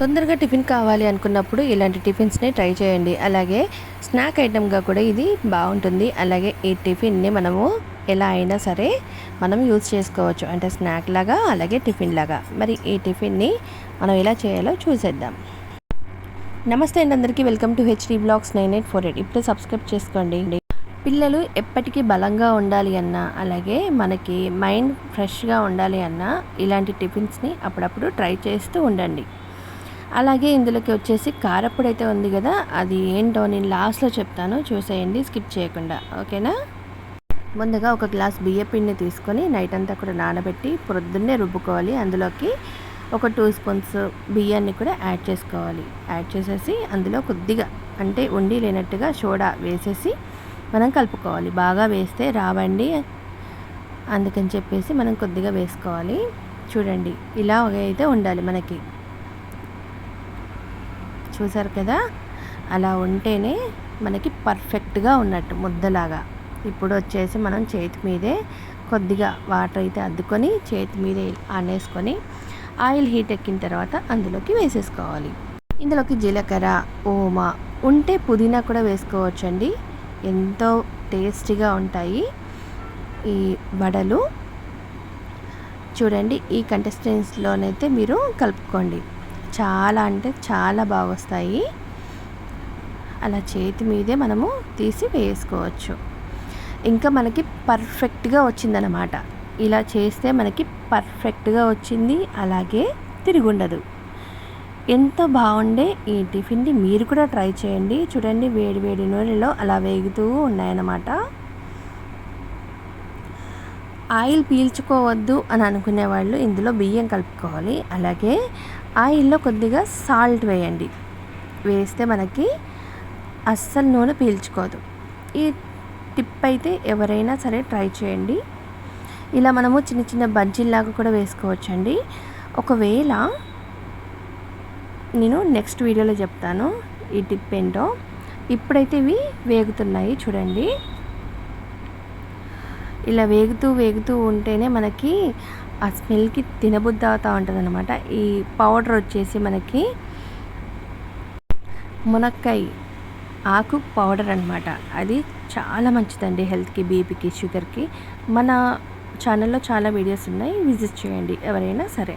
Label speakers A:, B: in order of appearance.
A: తొందరగా టిఫిన్ కావాలి అనుకున్నప్పుడు ఇలాంటి టిఫిన్స్ని ట్రై చేయండి. అలాగే స్నాక్ ఐటెంగా కూడా ఇది బాగుంటుంది. అలాగే ఈ టిఫిన్ని మనము ఎలా అయినా సరే మనం యూజ్ చేసుకోవచ్చు. అంటే స్నాక్ లాగా అలాగే టిఫిన్ లాగా. మరి ఈ టిఫిన్ని మనం ఎలా చేయాలో చూసేద్దాం. నమస్తే అండి అందరికీ. Welcome to HD blogs nine eight four eight. ఇప్పుడే సబ్స్క్రైబ్ చేసుకోండి. పిల్లలు ఎప్పటికీ బలంగా ఉండాలి అన్నా అలాగే మనకి మైండ్ ఫ్రెష్గా ఉండాలి అన్నా ఇలాంటి టిఫిన్స్ని అప్పుడప్పుడు ట్రై చేస్తూ ఉండండి. అలాగే ఇందులోకి వచ్చేసి కారప్పుడు అయితే ఉంది కదా అది ఏంటో నేను లాస్ట్లో చెప్తాను చూసేయండి స్కిప్ చేయకుండా ఓకేనా? ముందుగా ఒక గ్లాస్ బియ్య పిండిని తీసుకొని నైట్ అంతా కూడా నానబెట్టి పొద్దున్నే రుబ్బుకోవాలి. అందులోకి ఒక టూ స్పూన్స్ బియ్యాన్ని కూడా యాడ్ చేసుకోవాలి. యాడ్ చేసేసి అందులో కొద్దిగా అంటే ఉండి లేనట్టుగా సోడా వేసేసి మనం కలుపుకోవాలి. బాగా వేస్తే రావండి. అందుకని చెప్పేసి మనం కొద్దిగా వేసుకోవాలి. చూడండి ఇలా అయితే ఉండాలి మనకి. చూసారు కదా? అలా ఉంటేనే మనకి పర్ఫెక్ట్గా ఉన్నట్టు ముద్దలాగా. ఇప్పుడు వచ్చేసి మనం చేతి మీదే కొద్దిగా వాటర్ అయితే అద్దుకొని చేతి మీదే అనేసుకొని ఆయిల్ హీట్ ఎక్కిన తర్వాత అందులోకి వేసేసుకోవాలి. ఇందులోకి జీలకర్ర ఓమా ఉంటే పుదీనా కూడా వేసుకోవచ్చండి. ఎంతో టేస్టీగా ఉంటాయి ఈ వడలు. చూడండి ఈ కంటెస్టెన్స్లోనైతే మీరు కలుపుకోండి. చాలా అంటే చాలా బాగా వస్తాయి అలా చేతి మీదే మనము తీసి వేసుకోవచ్చు. ఇంకా మనకి పర్ఫెక్ట్గా వచ్చిందనమాట ఇలా చేస్తే మనకి పర్ఫెక్ట్గా వచ్చింది అలాగే తిరుగుండదు. ఎంత బాగుండే ఈ టిఫిన్ని మీరు కూడా ట్రై చేయండి. చూడండి వేడి వేడి నూనెలో అలా వేగుతూ ఉన్నాయన్నమాట. ఆయిల్ పీల్చుకోవద్దు అని అనుకునే వాళ్ళు ఇందులో బియ్యం కలుపుకోవాలి. అలాగే ఆయిల్లో కొద్దిగా సాల్ట్ వేయండి. వేస్తే మనకి అస్సలు నూనె పీల్చుకోదు. ఈ టిప్ అయితే ఎవరైనా సరే ట్రై చేయండి. ఇలా మనము చిన్న చిన్న బజ్జీల్లాగా కూడా వేసుకోవచ్చండి. ఒకవేళ నేను నెక్స్ట్ వీడియోలో చెప్తాను ఈ టిప్ ఏంటో. ఇప్పుడైతే ఇవి వేగుతున్నాయి చూడండి. ఇలా వేగుతూ వేగుతూ ఉంటేనే మనకి ఆ స్మెల్కి తినబుద్ధి అవుతూ ఉంటుంది అనమాట ఈ పౌడర్ వచ్చేసి మనకి మునక్కాయ ఆకు పౌడర్ అనమాట అది చాలా మంచిదండి హెల్త్కి బీపీకి షుగర్కి. మన ఛానల్లో చాలా వీడియోస్ ఉన్నాయి. విజిట్ చేయండి ఎవరైనా సరే.